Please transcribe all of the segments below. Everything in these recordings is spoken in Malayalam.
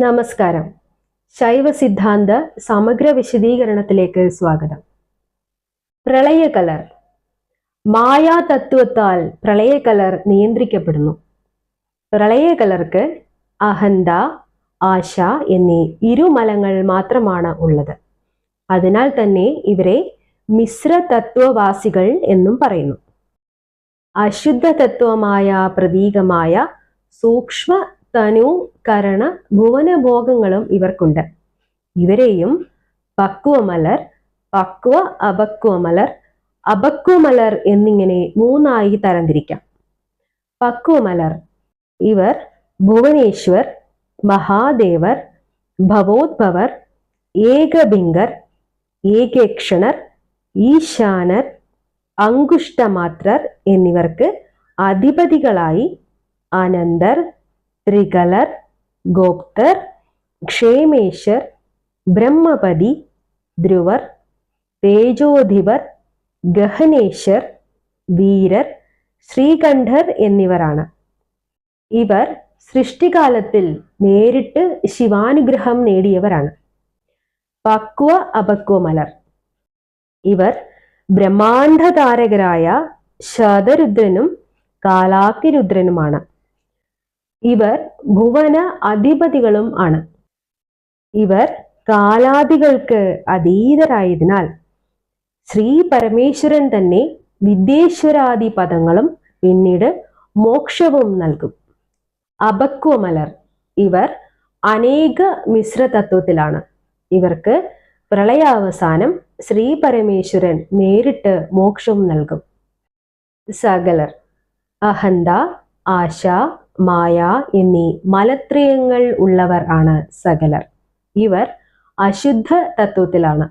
നമസ്കാരം. ശൈവ സിദ്ധാന്ത സമഗ്ര വിശദീകരണത്തിലേക്ക് സ്വാഗതം. പ്രളയകലർ മായാ തത്വത്താൽ പ്രളയകലർ നിയന്ത്രിക്കപ്പെടുന്നു. പ്രളയകലർക്ക് അഹന്ത ആശ എന്നീ ഇരുമലങ്ങൾ മാത്രമാണ് ഉള്ളത്. അതിനാൽ തന്നെ ഇവരെ മിശ്ര തത്വവാസികൾ എന്നും പറയുന്നു. അശുദ്ധ തത്വമായ പ്രതീകമായ സൂക്ഷ്മ തനു കരണ ഭുവനഭോഗങ്ങളും ഇവർക്കുണ്ട്. ഇവരെയും പക്വമലർ പക്വ അപക്വമലർ അപക്വമലർ എന്നിങ്ങനെ മൂന്നായി തരംതിരിക്കാം. പക്വമലർ ഇവർ ഭുവനേശ്വർ മഹാദേവർ ഭവോദ്ഭവർ ഏകബിംഗർ ഏകേക്ഷണർ ഈശാനർ അങ്കുഷ്ടമാത്രർ എന്നിവർക്ക് അധിപതികളായി അനന്തർ ത്രികലർ ഗോപ്തർ ക്ഷേമേശ്വർ ബ്രഹ്മപതി ധ്രുവർ തേജോധിപർ ഗഹനേശ്വർ വീരർ ശ്രീകണ്ഠർ എന്നിവരാണ്. ഇവർ സൃഷ്ടികാലത്തിൽ നേരിട്ട് ശിവാനുഗ്രഹം നേടിയവരാണ്. പക്വ അപക്വമലർ ഇവർ ബ്രഹ്മാണ്ഡതാരകരായ ശതരുദ്രനും കാലാക്കിരുദ്രനുമാണ്. ഇവർ ഭുവന അധിപതികളും ആണ്. ഇവർ കാലാദികൾക്ക് അതീതരായതിനാൽ ശ്രീ പരമേശ്വരൻ തന്നെ വിദ്യേശ്വരാദി പദങ്ങളും പിന്നീട് മോക്ഷവും നൽകും. അപക്വമലർ ഇവർ അനേക മിശ്രതത്വത്തിലാണ്. ഇവർക്ക് പ്രളയാവസാനം ശ്രീ പരമേശ്വരൻ നേരിട്ട് മോക്ഷവും നൽകും. സകലർ അഹന്ത ആശ മായ എന്നീ മലത്രയങ്ങൾ ഉള്ളവർ ആണ് സകലർ. ഇവർ അശുദ്ധ തത്വത്തിലാണ്.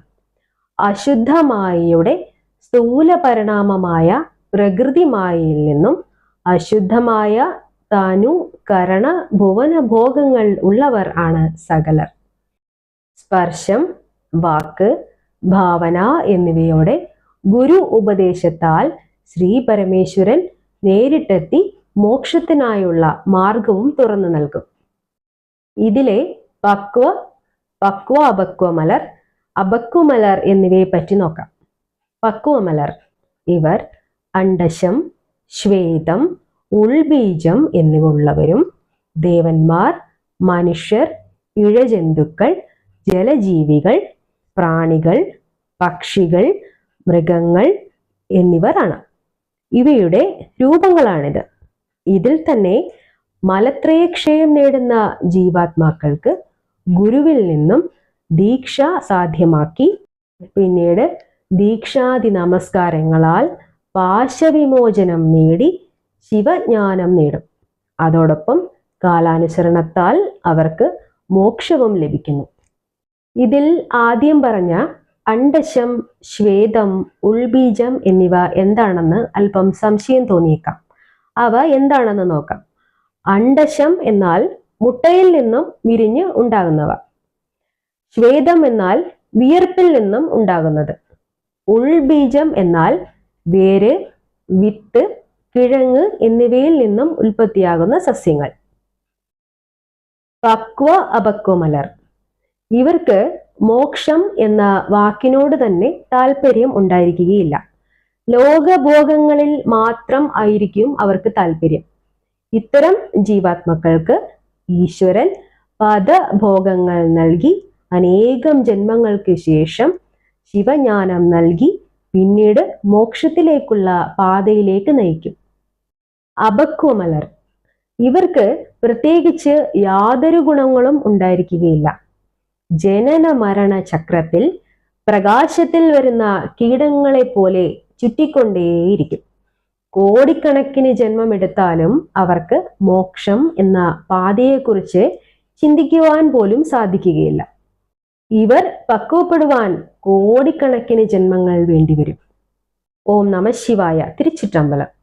അശുദ്ധമായയുടെ സ്ഥൂല പരിണാമമായ പ്രകൃതിമായയിൽ നിന്നും അശുദ്ധമായ തനു കരണ ഭുവന ഭോഗങ്ങൾ ഉള്ളവർ ആണ് സകലർ. സ്പർശം വാക്ക് ഭാവന എന്നിവയോടെ ഗുരു ഉപദേശത്താൽ ശ്രീ പരമേശ്വരൻ നേരിട്ടെത്തി മോക്ഷത്തിനായുള്ള മാർഗവും തുറന്നു നൽകും. ഇതിലെ പക്വ പക്വ അപക്വമലർ അപക്വമലർ എന്നിവയെ പറ്റി നോക്കാം. പക്വമലർ ഇവർ അണ്ടശം ശ്വേതം ഉൾബീജം എന്നിവ ഉള്ളവരും ദേവന്മാർ മനുഷ്യർ ഇഴജന്തുക്കൾ ജലജീവികൾ പ്രാണികൾ പക്ഷികൾ മൃഗങ്ങൾ എന്നിവരാണ്. ഇവയുടെ രൂപങ്ങളാണിത്. ഇതിൽ തന്നെ മലത്രയക്ഷയം നേടുന്ന ജീവാത്മാക്കൾക്ക് ഗുരുവിൽ നിന്നും ദീക്ഷ സാധ്യമാക്കി. പിന്നീട് ദീക്ഷാദി നമസ്കാരങ്ങളാൽ പാശവിമോചനം നേടി ശിവജ്ഞാനം നേടും. അതോടൊപ്പം കാലാനുസരണത്താൽ അവർക്ക് മോക്ഷവും ലഭിക്കുന്നു. ഇതിൽ ആദ്യം പറഞ്ഞ അണ്ടശം ശ്വേതം ഉൾബീജം എന്നിവ എന്താണെന്ന് അല്പം സംശയം തോന്നിയേക്കാം. അവ എന്താണെന്ന് നോക്കാം. അണ്ടശം എന്നാൽ മുട്ടയിൽ നിന്നും വിരിഞ്ഞ് ഉണ്ടാകുന്നവ. ശ്വേതം എന്നാൽ വിയർപ്പിൽ നിന്നും ഉണ്ടാകുന്നത്. ഉൾബീജം എന്നാൽ വേര് വിത്ത് കിഴങ്ങ് എന്നിവയിൽ നിന്നും ഉൽപ്പത്തിയാകുന്ന സസ്യങ്ങൾ. പക്വ അപക്വമലർ ഇവർക്ക് മോക്ഷം എന്ന വാക്കിനോട് തന്നെ താല്പര്യം ഉണ്ടായിരിക്കുകയില്ല. ലോകഭോഗങ്ങളിൽ മാത്രം ആയിരിക്കും അവർക്ക് താല്പര്യം. ഇത്തരം ജീവാത്മക്കൾക്ക് ഈശ്വരൻ പദഭോഗങ്ങൾ നൽകി അനേകം ജന്മങ്ങൾക്ക് ശേഷം ശിവജ്ഞാനം നൽകി പിന്നീട് മോക്ഷത്തിലേക്കുള്ള പാതയിലേക്ക് നയിക്കും. അപക്വമലർ. ഇവർക്ക് പ്രത്യേകിച്ച് യാതൊരു ഗുണങ്ങളും ഉണ്ടായിരിക്കുകയില്ല. ജനന മരണ ചക്രത്തിൽ പ്രകാശത്തിൽ വരുന്ന കീടങ്ങളെ പോലെ ചുറ്റിക്കൊണ്ടേയിരിക്കും. കോടിക്കണക്കിന് ജന്മമെടുത്താലും അവർക്ക് മോക്ഷം എന്ന പാതയെക്കുറിച്ച് ചിന്തിക്കുവാൻ പോലും സാധിക്കുകയില്ല. ഇവർ പക്വപ്പെടുവാൻ കോടിക്കണക്കിന് ജന്മങ്ങൾ വേണ്ടിവരും. ഓം നമ ശിവായ തിരുച്ചിറ്റമ്പലം.